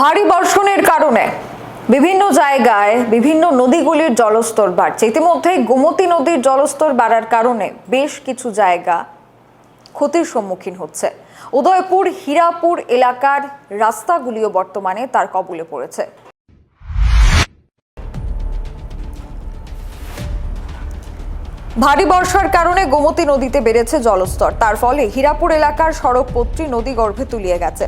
ভারী বর্ষণের কারণে বিভিন্ন জায়গায় বিভিন্ন নদীগুলির জলস্তর বাড়ছে। ইতিমধ্যে গোমতী নদীর জলস্তর বাড়ার কারণে বেশ কিছু জায়গা ক্ষতির সম্মুখীন হচ্ছে। উদয়পুর, হীরাপুর এলাকার রাস্তাগুলিও বর্তমানে তার কবলে পড়েছে। ভারী বর্ষার কারণে গোমতী নদীতে বেড়েছে জলস্তর। তার ফলে হীরাপুর এলাকার সড়কপত্রী নদী গর্ভে তুলিয়ে গেছে।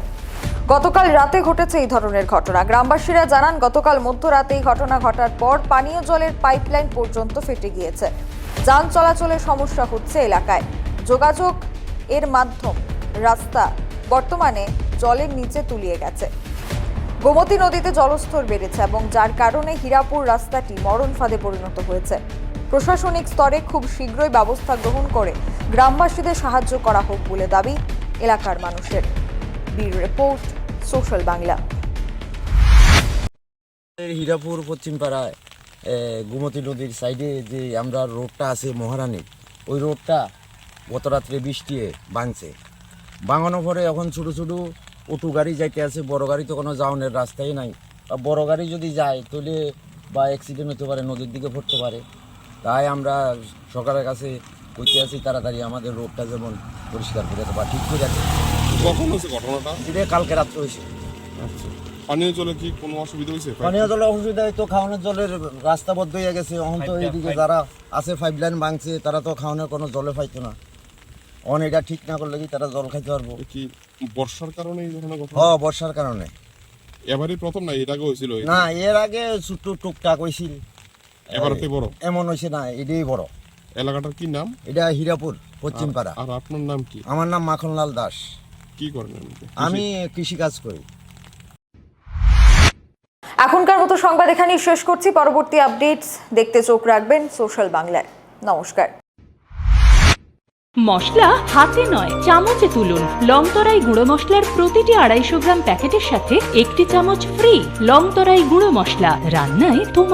গতকাল রাতে ঘটেছে এই ধরনের ঘটনা। গ্রামবাসীরা জানান, গতকাল মধ্যরাতে এই ঘটনা ঘটার পর পানীয় জলের পাইপলাইন পর্যন্ত ফেটে গিয়েছে। যান চলাচলের সমস্যা হচ্ছে এলাকায়। যোগাযোগ এর মাধ্যম রাস্তা বর্তমানে জলের নিচে তুলিয়ে গেছে। গোমতী নদীতে জলস্তর বেড়েছে এবং যার কারণে হীরাপুর রাস্তাটি মরণ ফাঁদে পরিণত হয়েছে। প্রশাসনিক স্তরে খুব শীঘ্রই ব্যবস্থা গ্রহণ করে গ্রামবাসীদের সাহায্য করা হোক বলে দাবি এলাকার মানুষের। বীর রিপোর্ট সোশ্যাল বাংলা। হীরাপুর পশ্চিমপাড়ায় গোমতী নদীর সাইডে যে আমরা রোডটা আছে মহারানী, ওই রোডটা গত রাত্রে বৃষ্টিয়ে ভাঙছে। ভাঙানোর পরে এখন ছোটো ছোটো অটো গাড়ি যাইতে আছে, বড় গাড়ি তো কোনো যাওয়ানোর রাস্তাই নাই। বড় গাড়ি যদি যায়, তাহলে বা অ্যাক্সিডেন্ট হতে পারে, নদীর দিকে পড়তে পারে। তাই আমরা সরকারের কাছে আছি তাড়াতাড়ি আমাদের রোডটা যেমন পরিষ্কার করে বা ঠিক করে আছে কখন হয়েছে ঘটনাটা? এটা কালকে রাত্রে হয়েছে। আচ্ছা। পানীয় জলে কি কোনো অসুবিধা হয়েছে? পানীয় জলের অসুবিধা তো খাওয়ানোর জলের রাস্তা বদ্ধ হয়ে গেছে। এখন তো এইদিকে যারা আছে পাইপ লাইন ভাঙছে তারা তো খাওয়ানোর কোনো জলে পাইতো না। অন এটা ঠিক না করলে কি তারা জল খাইতে পারব? কি বর্ষার কারণে এই ধরনের ঘটনা? হ বর্ষার কারণে। এবারই প্রথম না এর আগে হয়েছিল? না এর আগে ছোট্ট টুকটাক হয়েছিল। এবারতে বড়? এমন হয়েছে না এটাই বড়। এলাকাটার কি নাম? এটা হীরাপুর পশ্চিম পাড়া আর আপনার নাম কি? আমার নাম মাখনলাল দাস। কি করেন আপনি? আমি কৃষিকাজ করি। এখনকার মতো সংবাদ এখানেই শেষ করছি। পরবর্তী আপডেটস দেখতে চোখ রাখবেন সোশ্যাল বাংলায়। নমস্কার। মশলা হাতে নয় চামচে তুলুন। লংতরাই গুঁড়ো মশলার প্রতিটি আড়াইশো গ্রাম প্যাকেটের সাথে একটি চামচ ফ্রি লংতরাই গুঁড়ো মশলা। রান্নায় তোমার